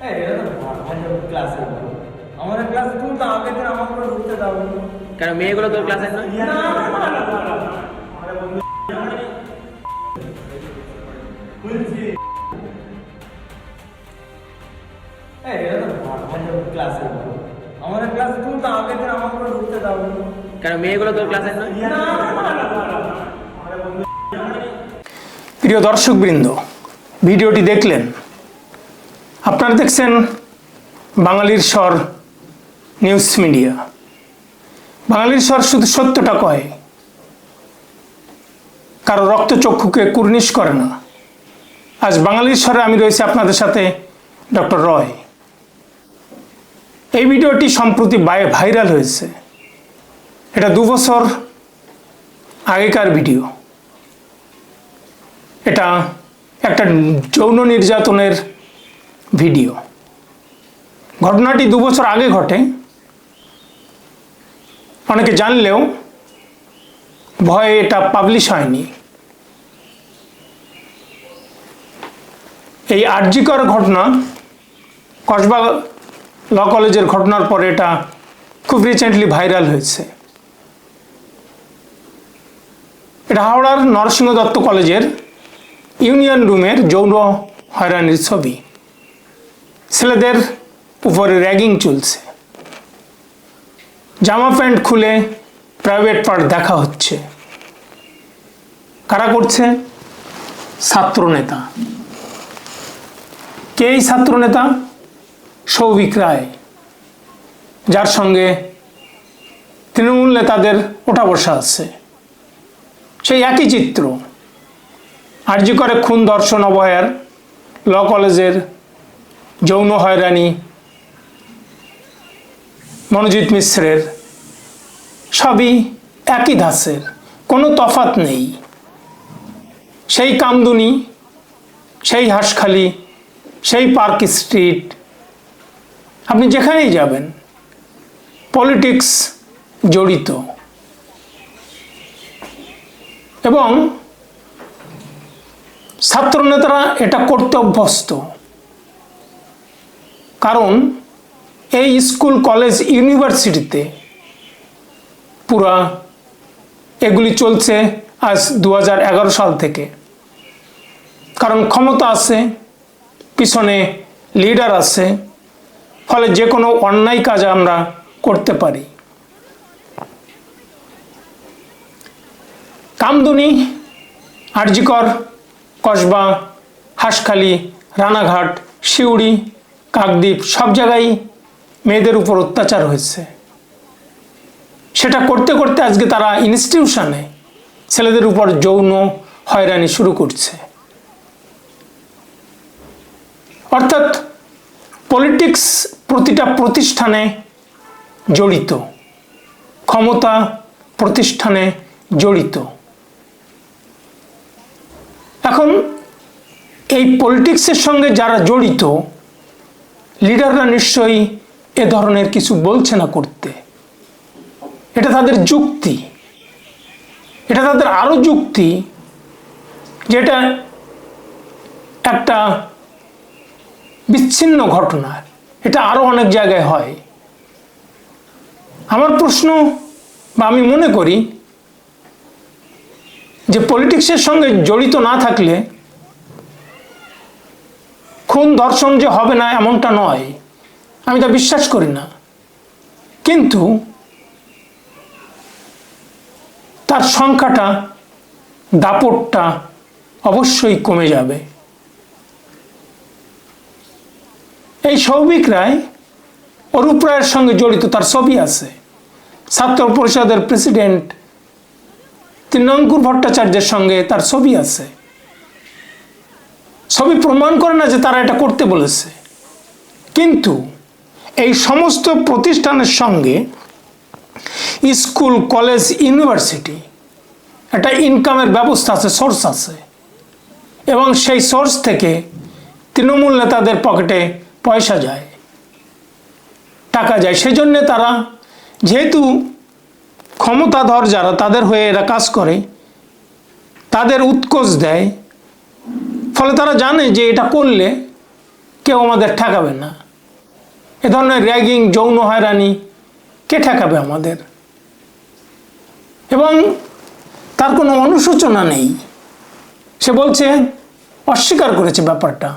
এই, এটা তো ভা- ভালো ক্লাসে ভালো। আমাদের ক্লাস তুমি তো আগের দিন আমার করে ঢুকতে দাও কেন মেয়েগুলো তোর ক্লাসে। আমাদের ক্লাসে ভালো। আমাদের ক্লাস তুমি তো আগের দিন আমার করে ঢুকতে দাও প্রিয় দর্শকবৃন্দ, ভিডিওটি দেখলেন। আপনারা দেখছেন বাঙালির স্বর নিউজ মিডিয়া বাঙালির স্বর শুধু সত্যটা কয়, কারও রক্তচক্ষুকে কুর্নিশ করে না। আজ বাঙালির স্বরে আমি রয়েছি আপনাদের সাথে ডক্টর রয়। এই ভিডিওটি সম্প্রতি বাই- ভাইরাল হয়েছে। এটা দু বছর আগেকার ভিডিও। এটা একটা যৌন নির্যাতনের ভিডিও। ঘটনাটি দু বছর আগে ঘটে। অনেকে জানলেও ভয়ে এটা পাবলিশ হয়নি। এই আর্যিকর ঘটনা কসবা ল কলেজের ঘটনার পরে এটা খুব রিসেন্টলি ভাইরাল হয়েছে। এটা হাওড়ার নরসিংহ দত্ত কলেজের ইউনিয়ন রুমের যৌন হয়রানির ছবি। ছেলেদের উপরে র্যাগিং চলছে। জামা প্যান্ট খুলে প্রাইভেট পার্ট দেখা হচ্ছে। কারা করছে? ছাত্রনেতা কে এই ছাত্রনেতা সৌভিক রায়। যার সঙ্গে তৃণমূল নেতাদের ওঠা বসা আছে। সেই একই চিত্র। আর্জি করে খুন দর্শন অভয়ার ল কলেজের যৌন হয়রানি, মনোজিৎ মিশ্রের, সবই একই ধাঁচের কোনো তফাত নেই। সেই কামদুনি, সেই হাঁসখালি, সেই পার্ক স্ট্রিট, আপনি যেখানেই যাবেন, পলিটিক্স জড়িত। এবং ছাত্রনেতারা এটা করতে অভ্যস্ত। কারণ এই স্কুল, কলেজ, ইউনিভার্সিটিতে পুরা এগুলি চলছে আজ দু হাজার এগারো সাল থেকে। কারণ ক্ষমতা আছে, পিছনে লিডার আছে, ফলে যে কোনো অন্যায় কাজ আমরা করতে পারি। কামদুনি, আরজিকর, কসবা, হাঁসখালি, রানাঘাট, শিউড়ি, কাকদ্বীপ সব জায়গায় মেয়েদের উপর অত্যাচার হয়েছে। সেটা করতে করতে আজকে তারা ইনস্টিটিউশনে ছেলেদের উপর যৌন হয়রানি শুরু করছে। অর্থাৎ পলিটিক্স প্রতিটা প্রতিষ্ঠানে জড়িত, ক্ষমতা প্রতিষ্ঠানে জড়িত। এখন এই পলিটিক্সের সঙ্গে যারা জড়িত লিডাররা নিশ্চয়ই এ ধরনের কিছু বলছে না করতে। এটা তাদের যুক্তি। এটা তাদের আরও যুক্তি যেটা একটা বিচ্ছিন্ন ঘটনা। এটা আরও অনেক জায়গায় হয়। আমার প্রশ্ন বা আমি মনে করি যে পলিটিক্সের সঙ্গে জড়িত না থাকলে খুন ধর্ষণ যে হবে না এমনটা নয়, আমি তা বিশ্বাস করি না। কিন্তু তার সংখ্যাটা, দাপটটা অবশ্যই কমে যাবে। এই সৌভিক রায় অরূপ রায়ের সঙ্গে জড়িত তার ছবি আছে। ছাত্র পরিষদের প্রেসিডেন্ট তৃণঙ্কুর ভট্টাচার্যের সঙ্গে তার ছবি আছে। ছবি প্রমাণ করে না যে তারা এটা করতে বলেছে। কিন্তু এই সমস্ত প্রতিষ্ঠানের সঙ্গে স্কুল, কলেজ, ইউনিভার্সিটি একটা ইনকামের ব্যবস্থা আছে সোর্স আছে। এবং সেই সোর্স থেকে তৃণমূল নেতাদের পকেটে পয়সা যায়, টাকা যায়। সেই জন্যে তারা যেহেতু ক্ষমতাধর যারা তাদের হয়ে এরা কাজ করে, তাদের উৎকোচ দেয়। ফলে তারা জানে যে এটা করলে কেউ আমাদের ঠেকাবে না। এ ধরনের র্যাগিং যৌন হয়রানি কে ঠেকাবে আমাদের? এবং তার কোনো অনুশোচনা নেই। সে বলছে, অস্বীকার করেছে ব্যাপারটা।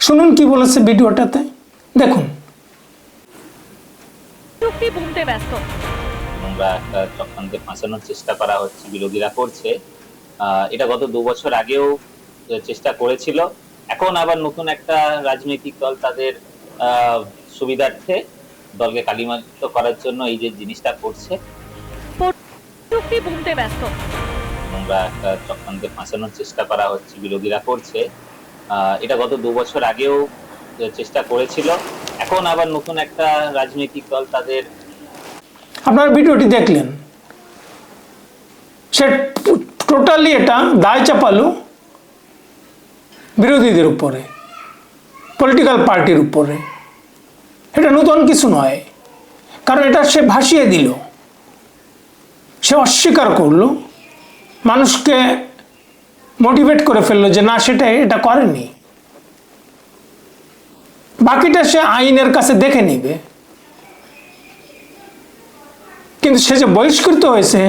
শুনুন কি বলেছে ভিডিওটাতে। দেখুন। ব্যস্ত। নোংরা একটা চক্রান্তে ফাঁসানোর চেষ্টা করা হচ্ছে বিরোধীরা করছে এটা গত দু বছর আগেও চেষ্টা করেছিল। এখন আবার নতুন একটা রাজনৈতিক দল তাদের সুবিধার্থে দলকে কালিমালিত করার জন্য এই যে জিনিসটা করছে। বুনতে ব্যস্ত। একটা চক্রান্তে ফাঁসানোর চেষ্টা করা হচ্ছে বিরোধীরা করছে এটা গত দু বছর আগেও চেষ্টা করেছিল। এখন আবার নতুন একটা রাজনৈতিক দল তাদের আপনারা ভিডিওটি দেখলেন। সে টোটালি এটা দায় চাপালো বিরোধীদের উপরে পলিটিক্যাল পার্টির উপরে। এটা নতুন কিছু নয়, কারণ এটা সে ভাসিয়ে দিল। সে অস্বীকার করল, মানুষকে মোটিভেট করে ফেলল যে না সেটা এটা করেনি। বাকিটা সে আইনের কাছে দেখে নিবে। কিন্তু সে যে বহিষ্কৃত হয়েছে,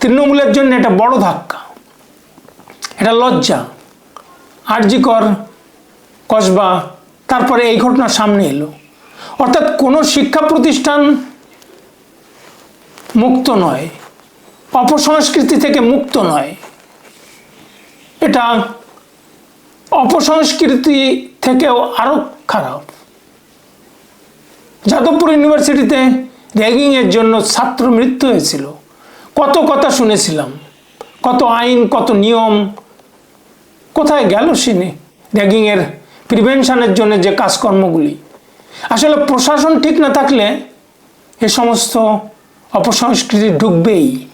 তৃণমূলের জন্য এটা বড় ধাক্কা। এটা লজ্জা। আরজিকর, কসবা, তারপরে এই ঘটনা সামনে এলো। অর্থাৎ কোনো শিক্ষা প্রতিষ্ঠান মুক্ত নয়, অপসংস্কৃতি থেকে মুক্ত নয়। এটা অপসংস্কৃতি থেকেও আরও খারাপ। যাদবপুর ইউনিভার্সিটিতে র্যাগিংয়ের জন্য ছাত্র মৃত্যু হয়েছিল। কত কথা শুনেছিলাম, কত আইন, কত নিয়ম, কোথায় গেল সিনে? র্যাগিংয়ের প্রিভেনশনের জন্য যে কাজকর্মগুলি। আসলে প্রশাসন ঠিক না থাকলে এ সমস্ত অপসংস্কৃতি ঢুকবেই,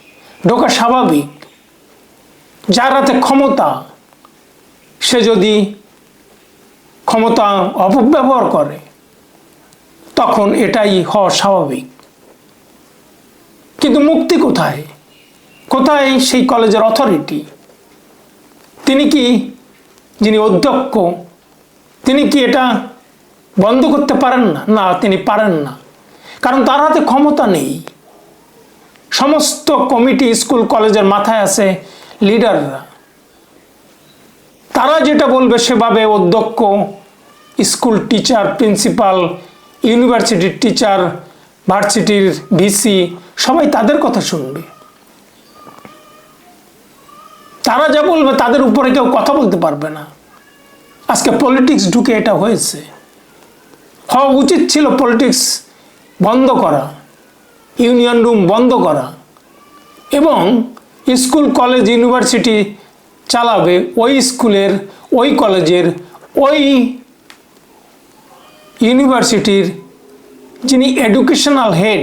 ঢোকা স্বাভাবিক। যার হাতে ক্ষমতা, সে যদি ক্ষমতা অপব্যবহার করে, তখন এটাই হওয়া স্বাভাবিক। কিন্তু মুক্তি কোথায়? কোথায় সেই কলেজের অথরিটি তিনি কি যিনি অধ্যক্ষ, তিনি কি এটা বন্ধ করতে পারেন না? না, তিনি পারেন না। কারণ তার হাতে ক্ষমতা নেই। সমস্ত কমিটি স্কুল কলেজের মাথায় আছে লিডাররা। তারা যেটা বলবে সেভাবে অধ্যক্ষ, স্কুল টিচার, প্রিন্সিপাল, ইউনিভার্সিটির টিচার, ভার্সিটির ভিসি সবাই তাদের কথা শুনবে। তারা যা বলবে তাদের উপরে কেউ কথা বলতে পারবে না। আজকে পলিটিক্স ঢুকে এটা হয়েছে। হওয়া উচিত ছিল পলিটিক্স বন্ধ করা ইউনিয়ন রুম বন্ধ করা এবং স্কুল কলেজ ইউনিভার্সিটি চালাবে ওই স্কুলের, ওই কলেজের, ওই ইউনিভার্সিটির যিনি এডুকেশনাল হেড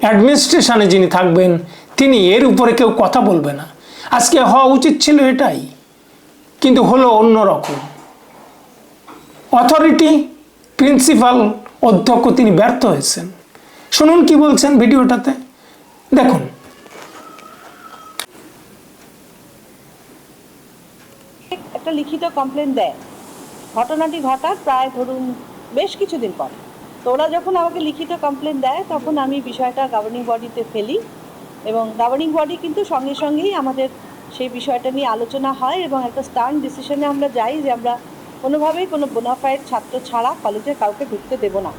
অ্যাডমিনিস্ট্রেশনে যিনি থাকবেন, তিনি এর উপরে কেউ কথা বলবে না। আজকে হওয়া উচিত ছিল এটাই, কিন্তু হলো অন্য রকম। অথরিটি প্রিন্সিপাল অধ্যক্ষ, তিনি ব্যর্থ হয়েছেন। শুনুন কি বলছেন ভিডিওটাতে। দেখুন। একটা লিখিত কমপ্লেন দেয়। ঘটনাটি ঘটার প্রায় ধরুন বেশ কিছুদিন পর। তো ওরা যখন আমাকে লিখিত কমপ্লেন দেয় তখন আমি বিষয়টা গভর্নিং বডিতে ফেলি এবং গভর্নিং বডি কিন্তু সঙ্গে সঙ্গেই আমাদের সেই বিষয়টা নিয়ে আলোচনা হয় এবং একটা স্টার্ন ডিসিশনে আমরা যাই যে আমরা কোনোভাবেই কোনো বোনাফায়ের ছাত্র ছাড়া কলেজে কাউকে ঢুকতে দেবো না।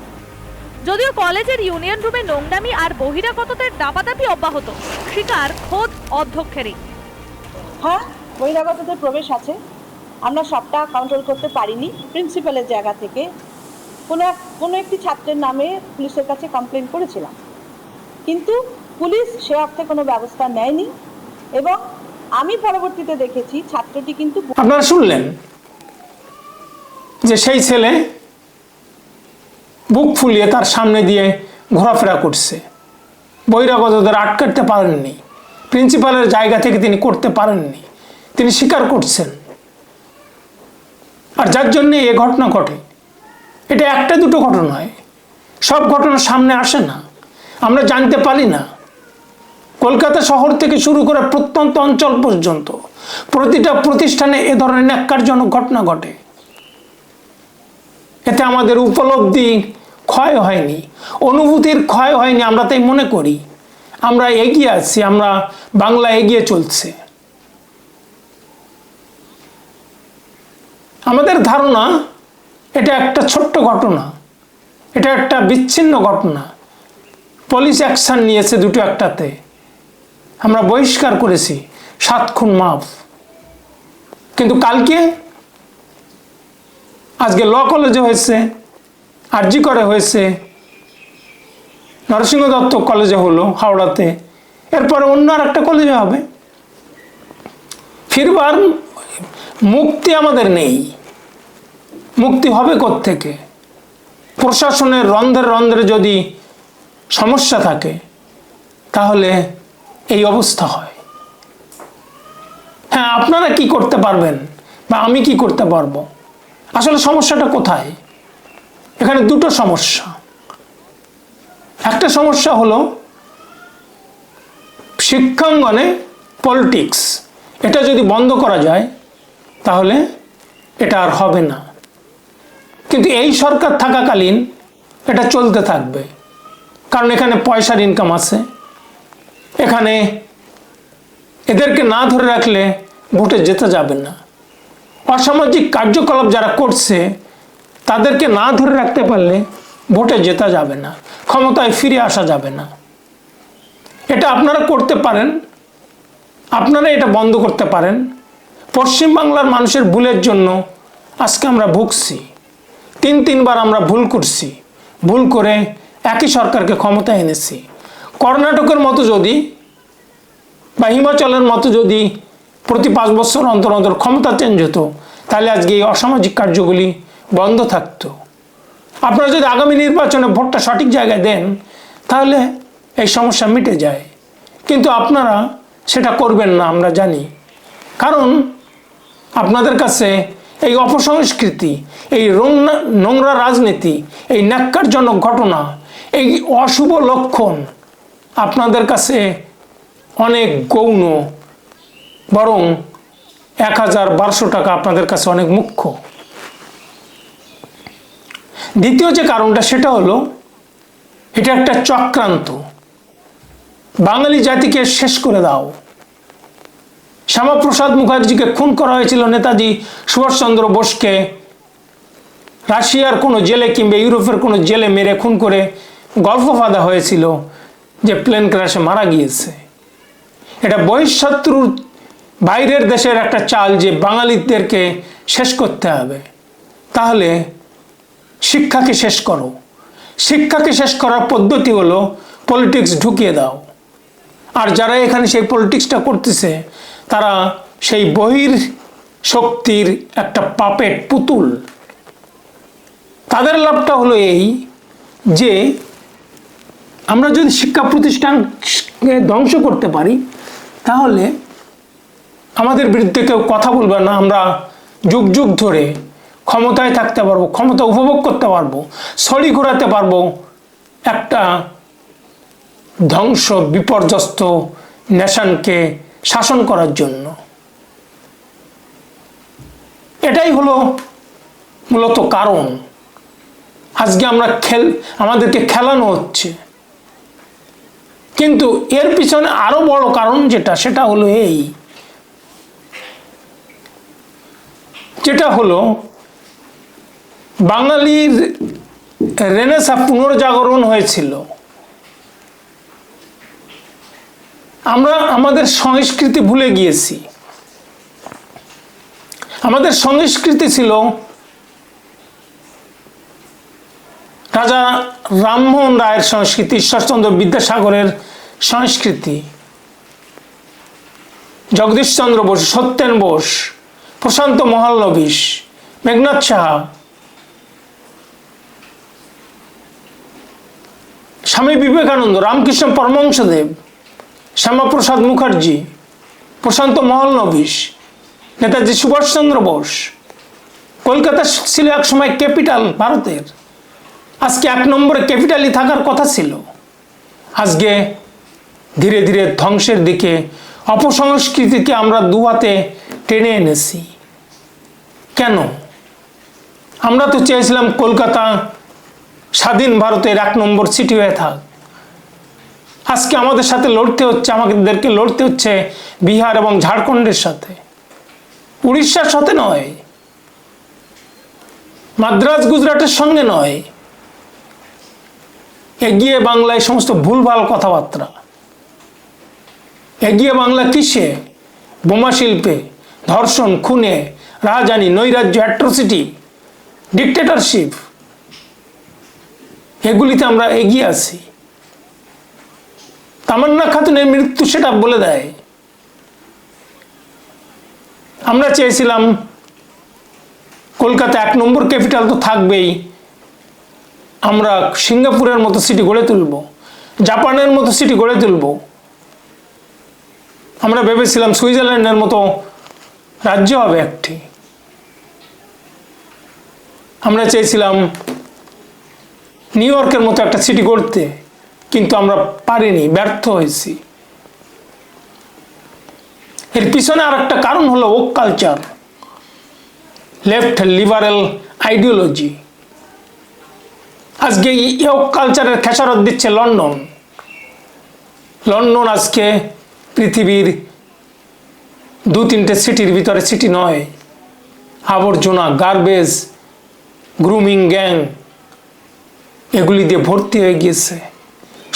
যদিও কলেজের ইউনিয়ন রুমে নোংরামি আর বহিরাগতদের দাপাদাপি অব্যাহত শিকার খোদ অধ্যক্ষেরই। হ্যাঁ বহিরাগতদের প্রবেশ আছে। আমরা সবটা কন্ট্রোল করতে পারিনি। প্রিন্সিপালের জায়গা থেকে কোনো এক কোনো একটি ছাত্রের নামে পুলিশের কাছে কমপ্লেন করেছিলাম। কিন্তু পুলিশ সে অর্থে কোনো ব্যবস্থা নেয়নি এবং আমি পরবর্তীতে দেখেছি ছাত্রটি কিন্তু আপনারা শুনলেন যে সেই ছেলে বুক ফুলিয়ে তার সামনে দিয়ে ঘোরাফেরা করছে। বহিরাগতদের আটকাতে পারেননি। প্রিন্সিপালের জায়গা থেকে তিনি করতে পারেননি। তিনি স্বীকার করছেন। আর যার জন্যে এ ঘটনা ঘটে এটা একটা দুটো ঘটনা নয়। সব ঘটনা সামনে আসে না। আমরা জানতে পারি না। কলকাতা শহর থেকে শুরু করে প্রত্যন্ত অঞ্চল পর্যন্ত প্রতিটা প্রতিষ্ঠানে এ ধরনের ন্যাক্কারজনক ঘটনা ঘটে। এতে আমাদের উপলব্ধি ক্ষয় হয়নি, অনুভূতির ক্ষয় হয়নি আমরা তাই মনে করি। আমরা এগিয়ে আছি, আমরা বাংলা এগিয়ে চলছে। আমাদের ধারণা এটা একটা ছোট্ট ঘটনা। এটা একটা বিচ্ছিন্ন ঘটনা। পুলিশ অ্যাকশন নিয়েছে দুটো একটাতে। আমরা বহিষ্কার করেছি, সাত খুন মাফ। কিন্তু কালকে আজকে ল কলেজে হয়েছে, আরজি করে হয়েছে, নরসিংহ দত্ত কলেজে হলো হাওড়াতে। এরপরে অন্য আর একটা কলেজে হবে। ফিরবার মুক্তি আমাদের নেই। মুক্তি হবে থেকে প্রশাসনের রন্ধ্রে রন্ধ্রে যদি সমস্যা থাকে, তাহলে এই অবস্থা হয়। হ্যাঁ আপনারা কি করতে পারবেন বা আমি কি করতে পারব? আসলে সমস্যাটা কোথায়? এখানে দুটো সমস্যা। একটা সমস্যা হলো শিক্ষাঙ্গনে পলিটিক্স এটা যদি বন্ধ করা যায়, তাহলে এটা আর হবে না। কিন্তু এই সরকার থাকাকালীন এটা চলতে থাকবে। কারণ এখানে পয়সার ইনকাম আছে। এখানে এদেরকে না ধরে রাখলে ভোটে যেতে যাবে না। অসামাজিক কার্যকলাপ যারা করছে, তাদেরকে না ধরে রাখতে পারলে ভোটে জেতা যাবে না, ক্ষমতায় ফিরে আসা যাবে না। এটা আপনারা করতে পারেন, আপনারা এটা বন্ধ করতে পারেন। পশ্চিমবাংলার মানুষের ভুলের জন্য আজকে আমরা ভুগছি। তিন তিনবার আমরা ভুল করছি। ভুল করে একই সরকারকে ক্ষমতায় এনেছি। কর্ণাটকের মতো যদি বা হিমাচলের মতো যদি প্রতি পাঁচ বছর অন্তর অন্তর ক্ষমতা চেঞ্জ হতো, তাহলে আজকে এই অসামাজিক কার্যগুলি বন্ধ থাকতো। আপনারা যদি আগামী নির্বাচনে ভোটটা সঠিক জায়গায় দেন, তাহলে এই সমস্যা মিটে যায়। কিন্তু আপনারা সেটা করবেন না, আমরা জানি। কারণ আপনাদের কাছে এই অপসংস্কৃতি এই নোংরা রাজনীতি, এই ন্যাক্কারজনক ঘটনা, এই অশুভ লক্ষণ আপনাদের কাছে অনেক গৌণ, বরং এক হাজার বারোশো টাকা আপনাদের কাছে অনেক মুখ্য। দ্বিতীয় যে কারণটা, সেটা হলো, এটা একটা চক্রান্ত। বাঙালি জাতিকে শেষ করে দাও। শ্যামাপ্রসাদ মুখার্জিকে খুন করা হয়েছিল নেতাজি সুভাষচন্দ্র বোসকে রাশিয়ার কোনো জেলে কিংবা ইউরোপের কোনো জেলে মেরে খুন করে গল্প ফাঁদা হয়েছিল যে প্লেন ক্র্যাশে মারা গিয়েছে। এটা বহিঃশত্রুর বাইরের দেশের একটা চাল যে বাঙালিদেরকে শেষ করতে হবে। তাহলে শিক্ষাকে শেষ করো। শিক্ষাকে শেষ করার পদ্ধতি হলো পলিটিক্স ঢুকিয়ে দাও। আর যারা এখানে সেই পলিটিক্সটা করতেছে, তারা সেই বহির শক্তির একটা পাপেট পুতুল। তাদের লাভটা হলো এই যে আমরা যদি শিক্ষা প্রতিষ্ঠানকে ধ্বংস করতে পারি, তাহলে আমাদের বিরুদ্ধে কেউ কথা বলবে না, আমরা যুগ যুগ ধরে ক্ষমতায় থাকতে পারব, ক্ষমতা উপভোগ করতে পারব সরি ঘোরাতে পারব, একটা ধ্বংস, বিপর্যস্ত নেশনকে শাসন করার জন্য। এটাই হলো মূলত কারণ। আজকে আমরা খেল, আমাদেরকে খেলানো হচ্ছে। কিন্তু এর পিছনে আরও বড় কারণ যেটা, সেটা হলো এই। যেটা হলো, বাঙালির রেনেসা পুনর্জাগরণ হয়েছিল। আমরা আমাদের সংস্কৃতি ভুলে গিয়েছি। আমাদের সংস্কৃতি ছিল রাজা রামমোহন রায়ের সংস্কৃতি ঈশ্বরচন্দ্র বিদ্যাসাগরের সংস্কৃতি। জগদীশচন্দ্র বোস, সত্যেন বোস, প্রশান্ত মহালবিশ মেঘনাথ সাহা। স্বামী বিবেকানন্দ, রামকৃষ্ণ পরমহংসদেব, শ্যামাপ্রসাদ মুখার্জি, প্রশান্ত মহলনবিশ নেতাজি সুভাষচন্দ্র বোস। কলকাতা ছিল এক সময় ক্যাপিটাল ভারতের। আজকে এক নম্বরে ক্যাপিটালই থাকার কথা ছিল। আজকে ধীরে ধীরে ধ্বংসের দিকে, অপসংস্কৃতিকে আমরা দুহাতে টেনে এনেছি। কেন? আমরা তো চেয়েছিলাম কলকাতা স্বাধীন ভারতের এক নম্বর সিটি হয়ে থাক। আজকে আমাদের সাথে লড়তে হচ্ছে, আমাদেরকে লড়তে হচ্ছে বিহার এবং ঝাড়খণ্ডের সাথে। উড়িষ্যার সাথে নয়, মাদ্রাজ গুজরাটের সঙ্গে নয় এগিয়ে বাংলায় সমস্ত ভুলভাল কথাবার্তা। এগিয়ে বাংলা কিসে? বোমা শিল্পে, ধর্ষণ, খুনে রাজধানী নৈরাজ্য অ্যাট্রোসিটি ডিকটেটরশিপ এগুলিতে আমরা এগিয়ে আছি। তামান্না খাতুনের মৃত্যু সেটা বলে দেয়। আমরা চেয়েছিলাম কলকাতা এক নম্বর ক্যাপিটাল তো থাকবেই। আমরা সিঙ্গাপুরের মতো সিটি গড়ে তুলব, জাপানের মতো সিটি গড়ে তুলব। আমরা ভেবেছিলাম সুইজারল্যান্ডের মতো রাজ্য হবে একটি। আমরা চেয়েছিলাম নিউ ইয়র্কের মতো একটা সিটি গড়তে, কিন্তু আমরা পারিনি, ব্যর্থ হয়েছি। এর পিছনে আর একটা কারণ হলো woke culture left liberal ideology আজকে ইয়োগ কালচারের খেসারত দিচ্ছে লন্ডন। লন্ডন আজকে পৃথিবীর দু তিনটে সিটির ভিতরে সিটি নয়। আবর্জনা গার্বেজ গ্রুমিং গ্যাং এগুলি দিয়ে ভর্তি হয়ে গিয়েছে।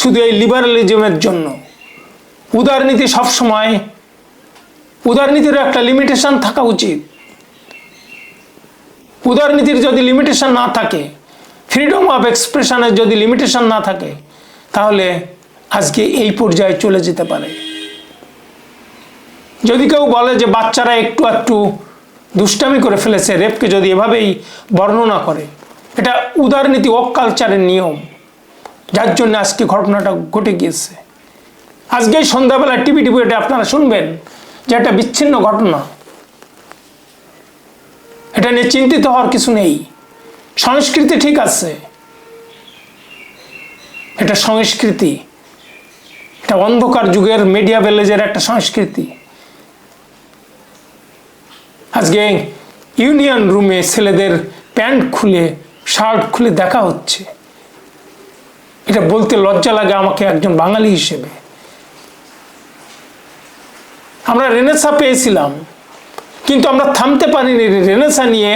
শুধু এই লিবারালিজমের জন্য। উদারনীতি সবসময় উদারনীতির একটা লিমিটেশন থাকা উচিত। উদারনীতির যদি লিমিটেশন না থাকে ফ্রিডম অফ এক্সপ্রেশনের যদি লিমিটেশন না থাকে, তাহলে আজকে এই পর্যায়ে চলে যেতে পারে। যদি কেউ বলে যে বাচ্চারা একটু একটু দুষ্টামি করে ফেলেছে রেপকে যদি এভাবেই বর্ণনা করে, এটা উদারনীতি ওক কালচারের নিয়ম, যার জন্য আজকে ঘটনাটা ঘটে গিয়েছে। আজকে সন্ধ্যাবেলা টিভি টিভিতে আপনারা শুনবেন যে একটা বিচ্ছিন্ন ঘটনা। এটা নিয়ে চিন্তিত হওয়ার কিছু নেই। সংস্কৃতি ঠিক আছে। এটা সংস্কৃতি। এটা অন্ধকার যুগের মিডিয়া ভিলেজের একটা সংস্কৃতি। আজকে ইউনিয়ন রুমে ছেলেদের প্যান্ট খুলে, শার্ট খুলে দেখা হচ্ছে। এটা বলতে লজ্জা লাগে আমাকে একজন বাঙালি হিসেবে। আমরা রেনেসা পেয়েছিলাম, কিন্তু আমরা থামতে পারিনি রেনেসা নিয়ে।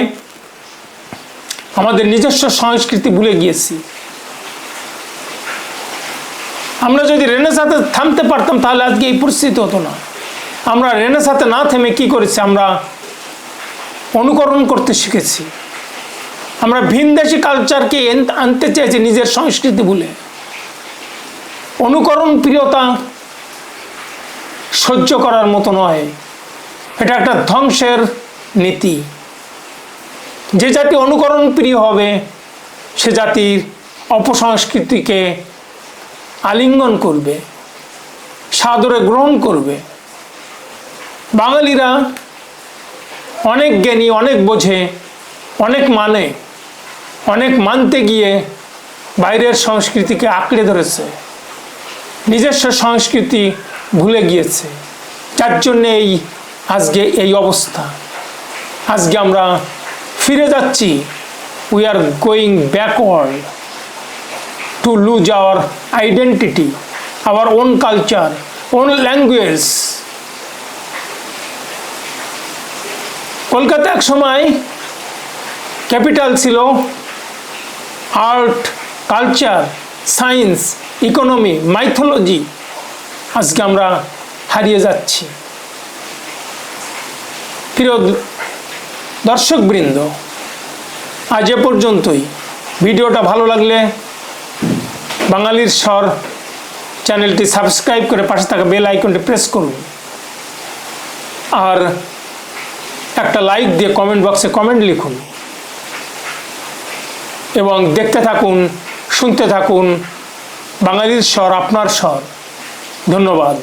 আমাদের নিজস্ব সংস্কৃতি ভুলে গিয়েছি। আমরা যদি রেনের রেনেসাতে থামতে পারতাম, তাহলে আজকে এই পরিস্থিতি হতো না। আমরা রেনের রেনেসাতে না থেমে কি করেছি? আমরা অনুকরণ করতে শিখেছি। আমরা ভিনদেশি কালচারকে আনতে চেয়েছি নিজের সংস্কৃতি ভুলে। অনুকরণ প্রিয়তা সহ্য করার মতো নয়। এটা একটা ধ্বংসের নীতি। যে জাতি অনুকরণ প্রিয় হবে, সে জাতির অপসংস্কৃতিকে আলিঙ্গন করবে, সাদরে গ্রহণ করবে। বাঙালিরা অনেক জ্ঞানী, অনেক বোঝে, অনেক মানে অনেক মানতে গিয়ে বাইরের সংস্কৃতিকে আঁকড়ে ধরেছে। নিজস্ব সংস্কৃতি ভুলে গিয়েছে। যার জন্যে এই আজকে এই অবস্থা। আজকে আমরা ফিরে যাচ্ছি। We are going backward to lose our identity our own culture own language Kolkata এক সময় ক্যাপিটাল ছিল art culture science economy mythology আজকে আমরা হারিয়ে যাচ্ছি। প্রিয় দর্শকবৃন্দ, আজ এ পর্যন্তই। ভিডিওটা ভালো লাগলে বাঙালির স্বর চ্যানেলটি সাবস্ক্রাইব করে পাশে থাকা বেল আইকনটি প্রেস করুন। আর একটা লাইক দিয়ে কমেন্ট বক্সে কমেন্ট লিখুন। এবং দেখতে থাকুন, শুনতে থাকুন বাঙালির স্বর, আপনার স্বর। ধন্যবাদ।